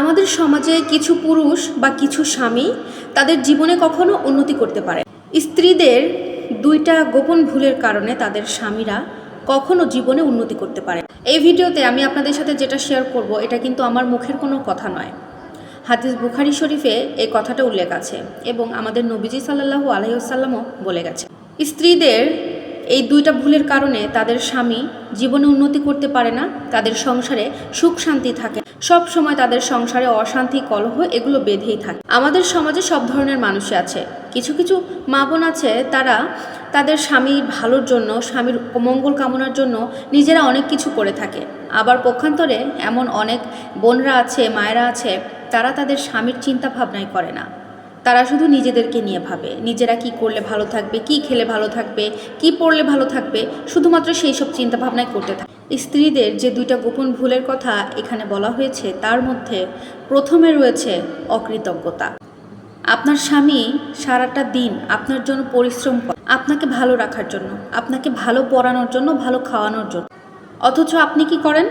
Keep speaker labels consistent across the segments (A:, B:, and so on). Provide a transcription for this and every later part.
A: আমাদের সমাজে কিছু পুরুষ বা কিছু স্বামী তাদের জীবনে কখনো উন্নতি করতে পারে। স্ত্রীদের দুইটা গোপন ভুলের কারণে তাদের স্বামীরা কখনো জীবনে উন্নতি করতে পারে। এই ভিডিওতে আমি আপনাদের সাথে যেটা শেয়ার করব, এটা কিন্তু আমার মুখের কোনো কথা নয়। হাদিস বুখারি শরীফে এই কথাটা উল্লেখ আছে এবং আমাদের নবীজি সাল্লাহু আলহিউসাল্লামও বলে গেছে। স্ত্রীদের এই দুইটা ভুলের কারণে তাদের স্বামী জীবনে উন্নতি করতে পারে না, তাদের সংসারে সুখ শান্তি থাকে। সব সময় তাদের সংসারে অশান্তি, কলহ এগুলো বেঁধেই থাকে। আমাদের সমাজে সব ধরনের মানুষই আছে। কিছু কিছু মা বোন আছে, তারা তাদের স্বামীর ভালোর জন্য, স্বামীর মঙ্গল কামনার জন্য নিজেরা অনেক কিছু করে থাকে। আবার পক্ষান্তরে এমন অনেক বোনরা আছে, মায়েরা আছে, তারা তাদের স্বামীর চিন্তা ভাবনাই করে না। তারা শুধু নিজেদেরকে নিয়ে ভাবে, নিজেরা কি করলে ভালো থাকবে, কি খেলে ভালো থাকবে, কি পড়লে ভালো থাকবে, শুধুমাত্র সেই সব চিন্তা ভাবনাই করতে থাকে। স্ত্রীদের যে দুইটা গোপন ভুলের কথা এখানে বলা হয়েছে, তার মধ্যে প্রথমে রয়েছে অকৃতজ্ঞতা। আপনার স্বামী সারাটা দিন আপনার জন্য পরিশ্রম করে, আপনাকে ভালো রাখার জন্য, আপনাকে ভালো পড়ানোর জন্য, ভালো খাওয়ানোর জন্য। অথচ আপনি কি করেন?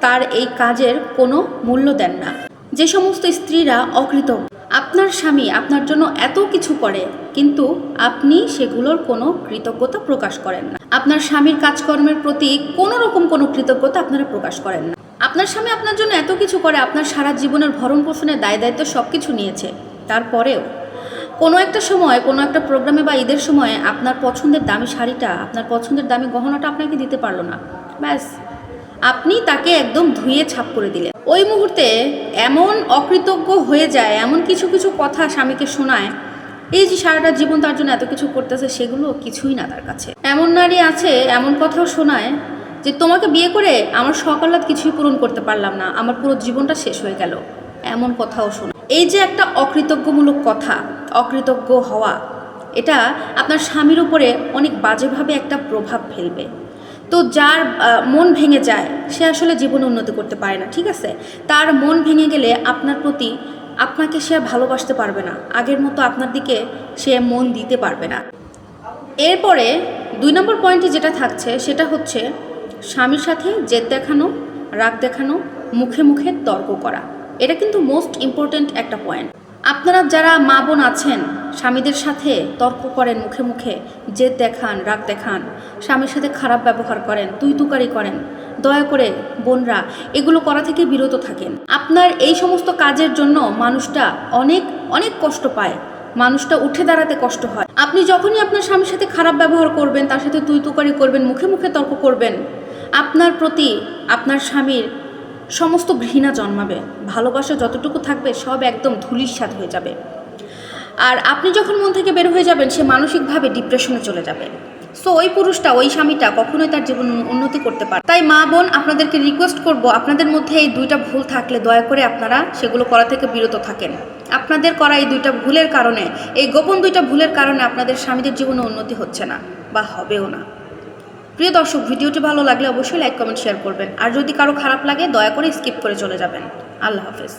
A: তার এই কাজের কোনো মূল্য দেন না। যে সমস্ত স্ত্রীরা অকৃতজ্ঞ আপনার স্বামী আপনার জন্য এত কিছু করে, কিন্তু আপনি সেগুলোর কোনো কৃতজ্ঞতা প্রকাশ করেন না। আপনার স্বামীর কাজকর্মের প্রতি কোনো রকম কোনো কৃতজ্ঞতা আপনারা প্রকাশ করেন না। আপনার স্বামী আপনার জন্য এত কিছু করে, আপনার সারা জীবনের ভরণ পোষণের দায় দায়িত্ব সব কিছু নিয়েছে। তারপরেও কোনো একটা সময়, কোনো একটা প্রোগ্রামে বা ঈদের সময় আপনার পছন্দের দামি শাড়িটা, আপনার পছন্দের দামি গহনাটা আপনাকে দিতে পারল না। ব্যাস। আপনি তাকে একদম ধুয়ে ছাপ করে দিলেন। ওই মুহূর্তে এমন অকৃতজ্ঞ হয়ে যায়, এমন কিছু কিছু কথা স্বামীকে শোনায়, এই যে সারাটা জীবন তার জন্য এত কিছু করতেছে, সেগুলো কিছুই না তার কাছে। এমন নারী আছে, এমন কথাও শোনায় যে তোমাকে বিয়ে করে আমার সকালাত কিছুই পূরণ করতে পারলাম না, আমার পুরো জীবনটা শেষ হয়ে গেল। এমন কথাও শোনা এই যে একটা অকৃতজ্ঞমূলক কথা, অকৃতজ্ঞ হওয়া, এটা আপনার স্বামীর উপরে অনেক বাজেভাবে একটা প্রভাব ফেলবে। তো যার মন ভেঙে যায়, সে আসলে জীবনে উন্নতি করতে পারে না, ঠিক আছে? তার মন ভেঙে গেলে আপনার প্রতি, আপনাকে সে ভালোবাসতে পারবে না। আগের মতো আপনার দিকে সে মন দিতে পারবে না। এরপরে দুই নম্বর পয়েন্টে যেটা থাকছে, সেটা হচ্ছে স্বামীর সাথে জেদ দেখানো, রাগ দেখানো, মুখে মুখে তর্ক করা। এটা কিন্তু মোস্ট ইম্পর্ট্যান্ট একটা পয়েন্ট আপনারা যারা মা বোন আছেন, স্বামীদের সাথে তর্ক করেন মুখে মুখে, জেদ দেখান, রাগ দেখান, স্বামীর সাথে খারাপ ব্যবহার করেন তুই তুকারি করেন, দয়া করে বোনরা, এগুলো করা থেকে বিরত থাকেন। আপনার এই সমস্ত কাজের জন্য মানুষটা অনেক অনেক কষ্ট পায়। মানুষটা উঠে দাঁড়াতে কষ্ট হয়। আপনি যখনই আপনার স্বামীর সাথে খারাপ ব্যবহার করবেন, তার সাথে তুই তুকারি করবেন, মুখে মুখে তর্ক করবেন, আপনার প্রতি আপনার স্বামীর সমস্ত ঘৃণা জন্মাবে। ভালোবাসা যতটুকু থাকবে, সব একদম ধুলির সাথে হয়ে যাবে। আর আপনি যখন মন থেকে বের হয়ে যাবেন, সে মানসিকভাবে ডিপ্রেশনে চলে যাবে। সো ওই পুরুষটা, ওই স্বামীটা কখনোই তার জীবন উন্নতি করতে পারে তাই মা বোন, আপনাদেরকে রিকোয়েস্ট করব, আপনাদের মধ্যে এই দুইটা ভুল থাকলে দয়া করে আপনারা সেগুলো করা থেকে বিরত থাকেন। আপনাদের করা এই দুইটা ভুলের কারণে, এই গোপন দুইটা ভুলের কারণে আপনাদের স্বামীদের জীবনে উন্নতি হচ্ছে না, বা হবেও না। প্রিয় দর্শক, ভিডিওটি ভালো লাগলে অবশ্যই লাইক কমেন্ট শেয়ার করবেন। আর যদি কারও খারাপ লাগে, দয়া করে স্কিপ করে চলে যাবেন। আল্লাহ হাফেজ।